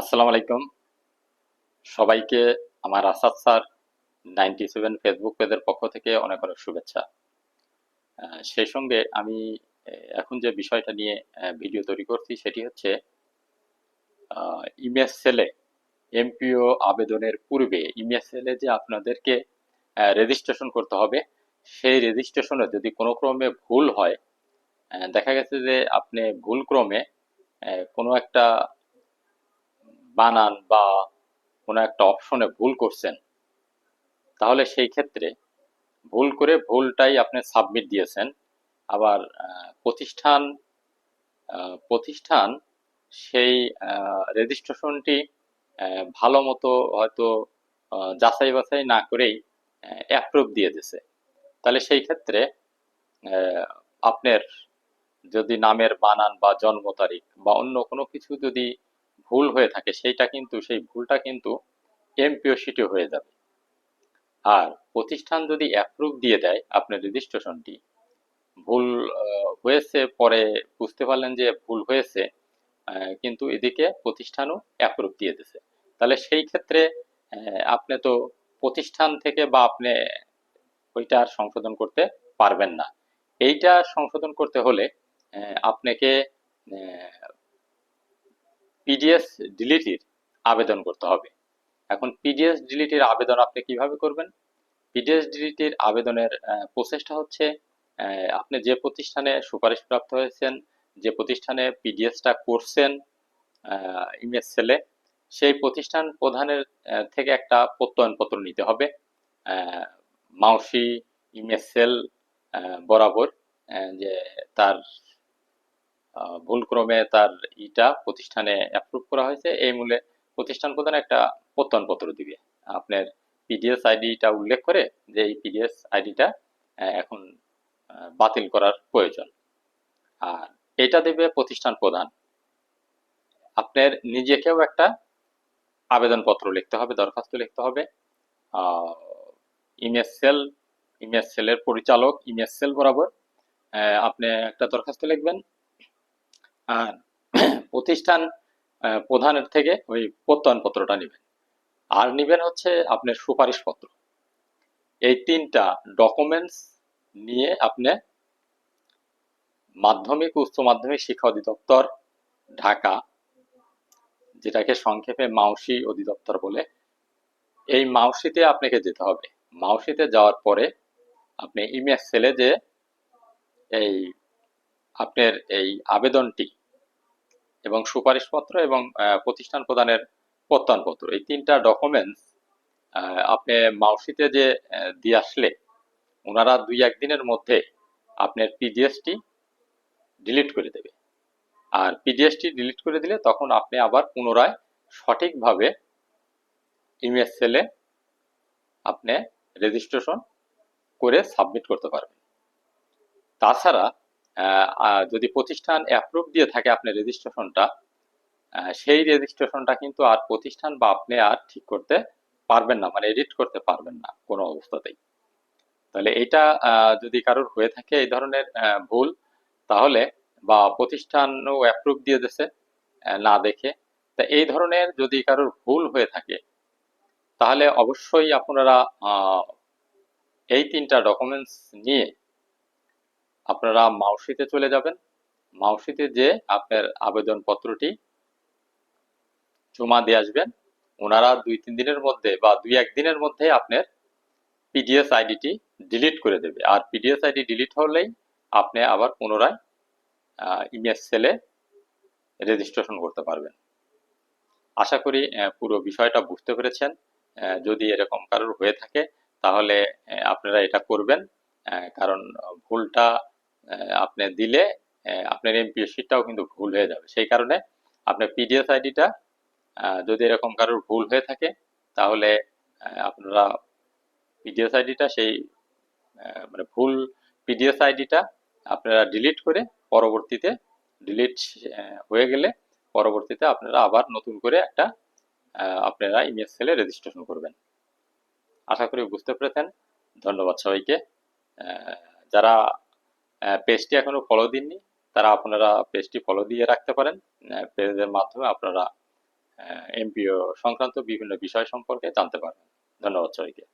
আসসালামু আলাইকুম। সবাইকে আমার Asad sir ninety seven Facebook পেজের পক্ষ থেকে অনেক অনেক শুভেচ্ছা। সেই সঙ্গে আমি এখন যে বিষয়টা নিয়ে ভিডিও তৈরি করছি সেটি হচ্ছে ইমেজ সেলে এমপিও আবেদনের পূর্বে ইমেজ সেলে যে আপনাদেরকে রেজিস্ট্রেশন করতে হবে, সেই রেজিস্ট্রেশনে যদি কোনো ক্রমে ভুল হয় দেখা গেছে যে আপনি ভুল ক্রমে কোনো একটা বানান বা কোনো একটা অপশনে ভুল করছেন, তাহলে সেই ক্ষেত্রে ভুল করে ভুলটাই আপনি সাবমিট দিয়েছেন। আবার প্রতিষ্ঠান প্রতিষ্ঠান সেই রেজিস্ট্রেশনটি ভালো মতো হয়তো যাচাই বাছাই না করেই অ্যাপ্রুভ দিয়ে দিছে তাহলে সেই ক্ষেত্রে আপনার যদি নামের বানান বা জন্ম তারিখ বা অন্য কোনো কিছু যদি ভুল হয়ে থাকে, সেইটা কিন্তু, সেই ভুলটা কিন্তু এমপিও শিটে হয়ে যাবে। আর প্রতিষ্ঠান যদি অ্যাপ্রুভ দিয়ে দেয় আপনার রেজিস্ট্রেশনটি ভুল হয়েছে, পরে বুঝতে পারলেন যে ভুল হয়েছে কিন্তু এদিকে প্রতিষ্ঠানও অ্যাপ্রুভ দিয়ে দিছে। তাহলে সেই ক্ষেত্রে আপনি তো প্রতিষ্ঠান থেকে বা আপনি ওইটা আর সংশোধন করতে পারবেন না। এইটা সংশোধন করতে হলে আপনাকে পিডিএস ডিলিটির আবেদন করতে হবে। এখন পিডিএস ডিলিটির আবেদন আপনি কীভাবে করবেন? পিডিএস ডিলিটির আবেদনের প্রসেসটা হচ্ছে আপনি যে প্রতিষ্ঠানে সুপারিশপ্রাপ্ত হয়েছেন, যে প্রতিষ্ঠানে পিডিএসটা করছেন ইমেজ সেলে, সেই প্রতিষ্ঠান প্রধানের থেকে একটা প্রত্যয়নপত্র নিতে হবে মাউসি, ইমেজ সেল বরাবর যে তার ভুলক্রমে তার ইটা প্রতিষ্ঠানে অ্যাপ্রুভ করা হয়েছে। এই মূলে প্রতিষ্ঠান প্রধান একটা প্রত্যয়নপত্র দিবে। আপনার পিডিএস আইডিটা উল্লেখ করে যে এই পিডিএস আইডিটা এখন বাতিল করার প্রয়োজন। আর এটা দেবে প্রতিষ্ঠান প্রধান। আপনার নিজেকেও একটা আবেদনপত্র লিখতে হবে, দরখাস্ত লিখতে হবে। ইমেজ সেল ইমেজ সেলের পরিচালক ইমেজ সেল বরাবর আপনি একটা দরখাস্ত লিখবেন। প্রতিষ্ঠান প্রধানের থেকে ওই প্রত্যয়নপত্রটা নেবেন। আর নেবেন হচ্ছে আপনার সুপারিশ পত্র এই তিনটা ডকুমেন্টস নিয়ে আপনি মাধ্যমিক, উচ্চ মাধ্যমিক শিক্ষা অধিদপ্তর, ঢাকা, যেটাকে সংক্ষেপে মাউসি অধিদপ্তর বলে, এই মাউসিতে আপনাকে যেতে হবে। মাউসিতে যাওয়ার পরে আপনি ইমেজ সেলে যে এই আপনার এই আবেদনটি এবং সুপারিশপত্র এবং প্রতিষ্ঠান প্রদানের প্রত্যয়নপত্র। এই তিনটা ডকুমেন্টস আপনি মাউসিতে যে দিয়ে আসলে, ওনারা দুই একদিনের মধ্যে আপনার পিডিএসটি ডিলিট করে দেবে। আর পিডিএসটি ডিলিট করে দিলে তখন আপনি আবার পুনরায় সঠিকভাবে ইমেজ সেলে আপনি রেজিস্ট্রেশন করে সাবমিট করতে পারবেন। তাছাড়া যদি প্রতিষ্ঠান অ্যাপ্রুভ দিয়ে থাকে আপনার রেজিস্ট্রেশনটা সেই রেজিস্ট্রেশনটা কিন্তু আর প্রতিষ্ঠান বা আপনি আর ঠিক করতে পারবেন না মানে এডিট করতে পারবেন না কোনো অবস্থাতেই। তাহলে এটা যদি কারোর হয়ে থাকে এই ধরনের ভুল তাহলে বা প্রতিষ্ঠানও অ্যাপ্রুভ দিয়ে আহ, না দেখে তা এই ধরনের যদি কারোর ভুল হয়ে থাকে তাহলে অবশ্যই আপনারা এই তিনটা ডকুমেন্টস নিয়ে আপনারা মাউসিতে চলে যাবেন। মাউসিতে যে আপনার আবেদনপত্রটি জমা দিয়ে আসবেন। ওনারা দুই, তিন দিনের মধ্যে বা দুই একদিনের মধ্যে আপনার পিডিএস আইডিটি ডিলিট করে দেবে। আর পিডিএস আইডি ডিলিট হলেই আপনি আবার পুনরায় ইমেজ সেলে রেজিস্ট্রেশন করতে পারবেন। আশা করি পুরো বিষয়টা বুঝতে পেরেছেন। যদি এরকম কারোর হয়ে থাকে, তাহলে আপনারা এটা করবেন। কারণ ভুলটা আপনি দিলে আপনার এমপি শিটটাও কিন্তু ভুল হয়ে যাবে। সেই কারণে আপনার পিডিএস আইডিটা যদি এরকম কারোর ভুল হয়ে থাকে, তাহলে আপনারা পিডিএস আইডিটা সেই মানে ভুল পিডিএস আইডিটা আপনারা ডিলিট করে পরবর্তীতে ডিলিট হয়ে গেলে পরবর্তীতে আপনারা আবার নতুন করে একটা আপনারা ইমেজ সেলে রেজিস্ট্রেশন করবেন। আশা করি বুঝতে পেরেছেন। ধন্যবাদ সবাইকে। যারা পেজটি এখনও ফলো দিননি। তারা আপনারা পেজটি ফলো দিয়ে রাখতে পারেন। পেজের মাধ্যমে আপনারা এমপিও সংক্রান্ত বিভিন্ন বিষয় সম্পর্কে জানতে পারবেন। ধন্যবাদ সবাইকে।